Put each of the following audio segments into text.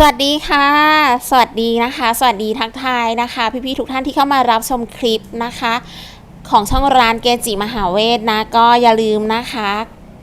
สวัสดีค่ะ สวัสดีนะคะ สวัสดีทักทายนะคะ พี่ๆทุกท่านที่เข้ามารับชมคลิปนะคะ ของช่องร้านเกจิมหาเวทนะก็อย่าลืมนะคะ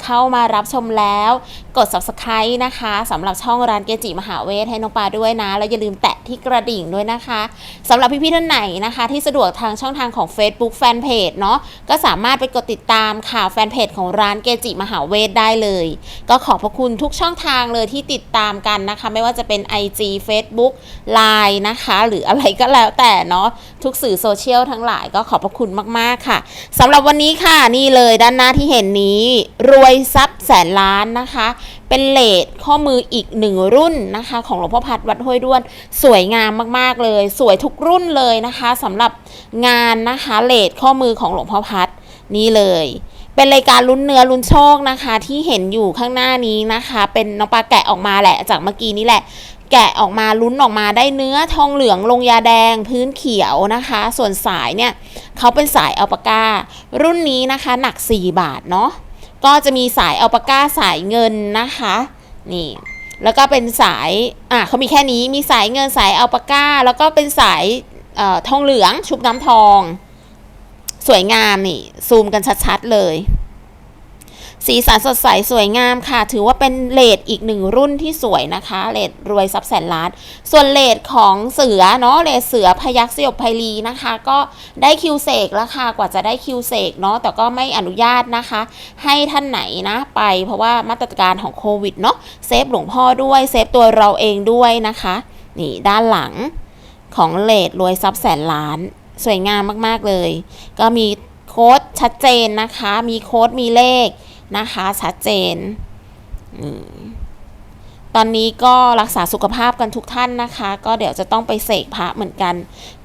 เข้ามารับชมแล้ว กด subscribe นะคะสำหรับช่องร้านเกจิมหาเวทให้น้องปาด้วยนะ แล้วอย่าลืมแตะ ที่กระดิ่งด้วยนะคะสำหรับพี่ๆท่านไหนนะคะ ที่สะดวกทางช่องทางของ Facebook Fanpage เนาะก็สามารถไปกดติดตามข่าวแฟนเพจของร้านเกจิมหาเวทได้เลย ก็ขอบพระคุณทุกช่องทางเลยที่ติดตามกันนะคะ ไม่ว่าจะเป็น IG Facebook Line นะคะ หรืออะไรก็แล้วแต่เนาะทุกสื่อโซเชียลทั้งหลายก็ขอบพระคุณมากๆค่ะสำหรับวันนี้ค่ะนี่เลยด้านหน้าที่เห็นนี้ รวยทรัพย์แสนล้านนะคะเป็นเลทข้อมืออีกหนึ่งรุ่นนะคะ ของหลวงพ่อพัดวัดห้วยด้วน สวยงามมากๆเลย สวยทุกรุ่นเลยนะคะสำหรับงานนะคะเลทข้อมือของหลวงพ่อพัดนี่เลย เป็นรายการลุ้นเนื้อลุ้นโชคนะคะ ที่เห็นอยู่ข้างหน้านี้นะคะ เป็นน้องปลาแกะออกมาแหละจากเมื่อกี้นี้แหละแกะออกมาลุ้นออกมาได้เนื้อทองเหลืองลงยาแดงพื้นเขียวนะคะ ส่วนสายเนี่ยเขาเป็นสายอัลปาก้า รุ่นนี้นะคะหนัก 4 บาทเนาะ ก็จะมีสายอัลปาก้าสายเงินนะคะ นี่ แล้วก็เป็นสาย อะเขามีแค่นี้ มีสายเงินสายอัลปาก้า แล้วก็เป็นสายออทองเหลืองชุบน้ำทอง สวยงามนี่ ซูมกันชัดๆเลย สีสันสดใสสวยงามค่ะ ถือว่าเป็นเลดอีกหนึ่งรุ่นที่สวยนะคะเลดรวยซับแสนล้านส่วนเลดของเสือเนาะเลดเสือพยักสยบไพลีนะคะ ก็ได้คิวเสกแล้วค่ะกว่าจะได้คิวเสกเนาะแต่ก็ไม่อนุญาตนะคะ ให้ท่านไหนนะไป เพราะว่ามาตรการของโควิดเนาะเซฟหลวงพ่อด้วยเซฟตัวเราเองด้วยนะคะนี่ด้านหลังของเลดรวยซับแสนล้าน สวยงามมากๆเลย ก็มีโค้ดชัดเจนนะคะ มีโค้ดมีเลข นะคะชัดเจนอตอนนี้ก็รักษาสุขภาพกันทุกท่านนะคะ ก็เดี๋ยวจะต้องไปเสกพระเหมือนกัน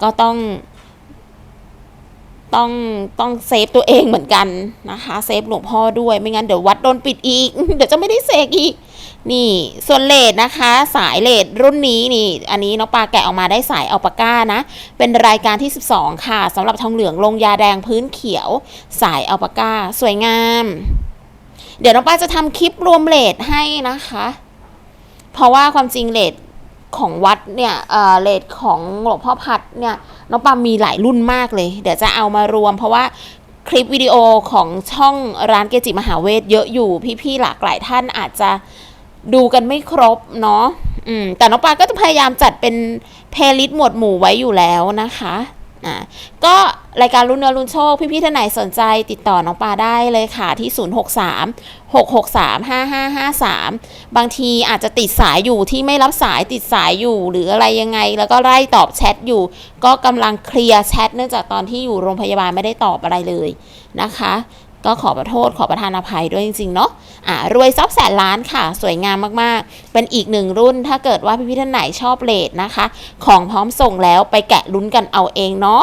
ก็ต้อง ต้องต้องเซฟตัวเองเหมือนกันนะคะเซฟหลวงพ่อด้วยไม่งั้นเดี๋ยววัดโดนปิดอีก เดี๋ยวจะไม่ได้เสกอีก นี่ส่วนเลดนะคะ สายเลดรุ่นนี้นี่ อันนี้น้องปลาแกะออกมาได้สายอัลปาก้านะ เป็นรายการที่ 12 ค่ะสำหรับทองเหลืองลงยาแดงพื้นเขียว สายอัลปาก้า สวยงาม เดี๋ยวน้องปลาจะทำคลิปรวมเลดให้นะคะ เพราะว่าความจริงเลดของวัดเนี่ยเออเลดของหลวงพ่อพัดเนี่ยน้องปามีหลายรุ่นมากเลย เดี๋ยวจะเอามารวม เพราะว่าคลิปวิดีโอของช่องร้านเกจิมหาเวทเยอะอยู่พี่ๆหลากหลายท่านอาจจะดูกันไม่ครบเนาะอืมแต่น้องปาก็จะพยายามจัดเป็นเพลย์ลิสต์หมวดหมู่ไว้อยู่แล้วนะคะอ่าก็ รายการรุ่นเนื้อรุ่นโชค พี่ๆท่านไหนสนใจติดต่อน้องปาได้เลยค่ะที่ 063 663 5553 บางทีอาจจะติดสายอยู่ที่ไม่รับสายติดสายอยู่ หรืออะไรยังไง แล้วก็ไล่ตอบแชทอยู่ ก็กำลังเคลียร์แชทเนื่องจากตอนที่อยู่โรงพยาบาลไม่ได้ตอบอะไรเลยนะคะ ก็ขอประโทษขอประทานอภัยด้วยจริง ๆ เนาะอ่ารวยทรัพย์แสนล้านค่ะ สวยงามมากๆ เป็นอีกหนึ่งรุ่นถ้าเกิดว่าพี่ๆท่านไหนชอบเลทนะคะ ของพร้อมส่งแล้วไปแกะลุ้นกันเอาเองเนาะ